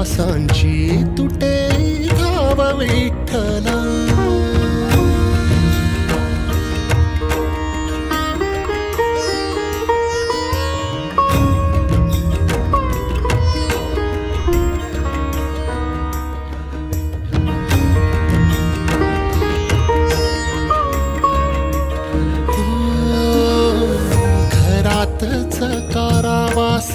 ही श्वासांची तुटे धाव विठ्ठला. घरातच कारावास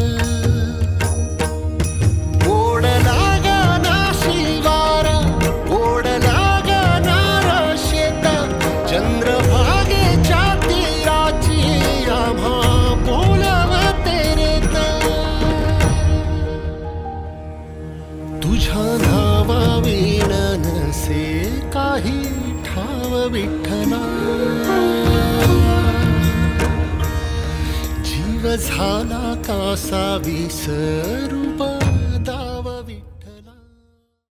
तुझ्या नावा वीण नसे काही ठाव विठ्ठला. जीव झाला कासा विसरूप